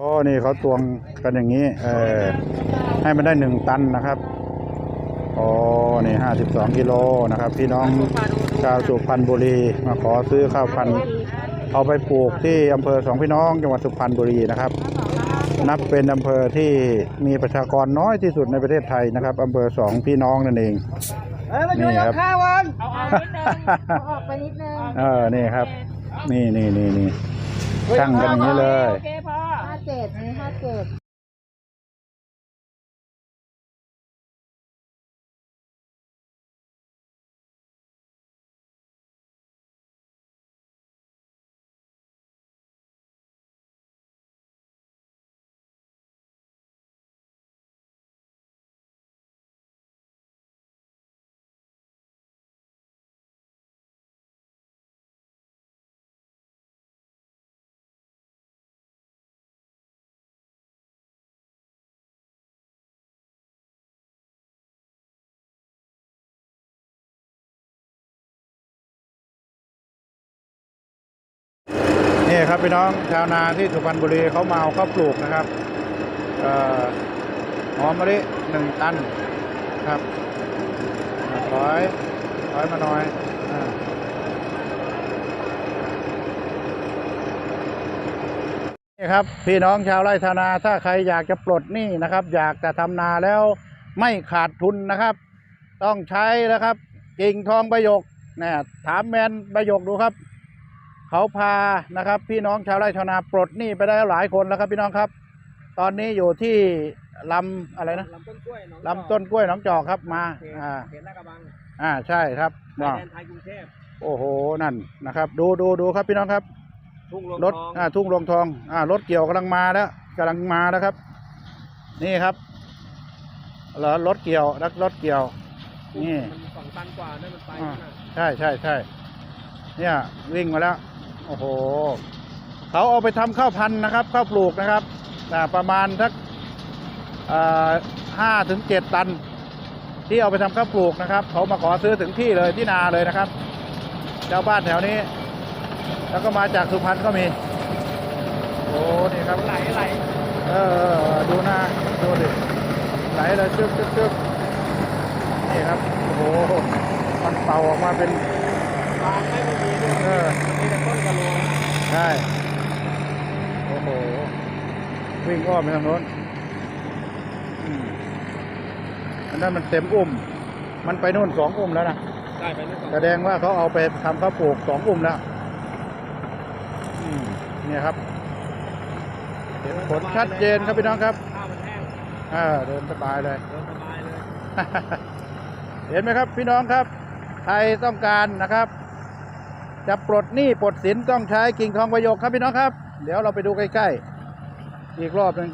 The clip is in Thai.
โอ้นี่เขาตวงกันอย่างนี้ เออให้มันได้หนึ่งตันนะครับโอ้นี่ห้าสิบสองกิโลนะครับ พี่น้องชาวสุพรรณบุรีมาขอซื้อข้าวพันธุ์เอาไปปลูกที่อำเภอสองพี่น้องจังหวัดสุพรรณบุรีนะครับ นับเป็นอำเภอที่มีประชากรน้อยที่สุดในประเทศไทยนะครับอำเภอสองพี่น้องนั่นเองเอ้ยมาช่วยนี่ครัเอาบข้าววันเอาออกนิดนึงเอาออกไปนิดนึงเออนี่ครับ นี่นี่นี่นี่ช่างกันอย่างนี้เลยโอ เคพอห้าเจ็ดนี่ห้าเจ็ด ครับพี่น้องชาวนาที่สุพรรณบุรีเขามาเอาข้าวปลูกนะครับหอมมะลิหนึ่งตันครับร้อยร้อยมาหน่อยนี่ครับพี่น้องชาวไร่ชาวนาถ้าใครอยากจะปลดหนี้นะครับ อยากจะทำนาแล้วไม่ขาดทุนนะครับ ต้องใช้นะครับกิ่งทองประโยคเนี่ยถามแมนประโยคดูครับ เขาพานะครับ พี่น้องชาวไร่ชาวนาปลดหนี้ไปได้หลายคนแล้วครับ พี่น้องครับ ตอนนี้อยู่ที่ลำอะไรนะลำต้นกล้วยหนองลำต้นกล้วยหนองจอกครับมาเขตอ่าเขตลาดกระบังอ่าใช่ครับชายว้าวแดนไทยกรุงเทพโอ้โหนั่นนะครับ ดูดูดูครับพี่น้องครับ ทุ่งลงรถทองอ่าทุ่งรวงทองอ่ารถเกี่ยวกำลังมาแล้วกำลังมาแล้วครับ นี่ครับเหรอรถเกี่ยวรักรถเกี่ยว นี่ มันสองตันกว่านั่นมันไปอ่า นั่นน่ะใช่ใช่ใช่เนี่ยวิ่งมาแล้ว โอ้โหเขาเอาไปทำข้าวพันธุ์นะครับข้าวปลูกนะครับอ่าประมาณสักห้าถึงเจ็ดตัน ที่เอาไปทำข้าวปลูกนะครับ เขามาขอซื้อถึงที่เลยที่นาเลยนะครับชาวบ้านแถวนี้ แล้วก็มาจากสุพรรณก็มี โอ้นี่ครับไหลไหลเออเออเออดูหน้าดูดิไหลเลยจึ๊บจึ๊บจึ๊บนี่ครับโอ้โหมันเป่าออกมาเป็นฟางไม่มี ช่ โอ้โห วิ่งอ้อมไปทางโน้นอืมอันนั้นมันเต็มอุ้ม มันไปนู่นสองอุ้มแล้วนะได้ไปนี่สองแสดงว่าเขาเอาไปทำข้าวปลูกสองอุ้มแล้วอืมเนี่ยครับเห็นผลชัดเจนครับพี่น้องครับข้าวมันแห้งอ่าเดินสบายเลย เดินสบายเลย เห็นไหมครับพี่น้องครับ ใครต้องการนะครับ จะปลดหนี้ปลดสินต้องใช้กิ่งทองประโยคครับพี่น้องครับ เดี๋ยวเราไปดูใกล้ๆ อีกรอบหนึ่ง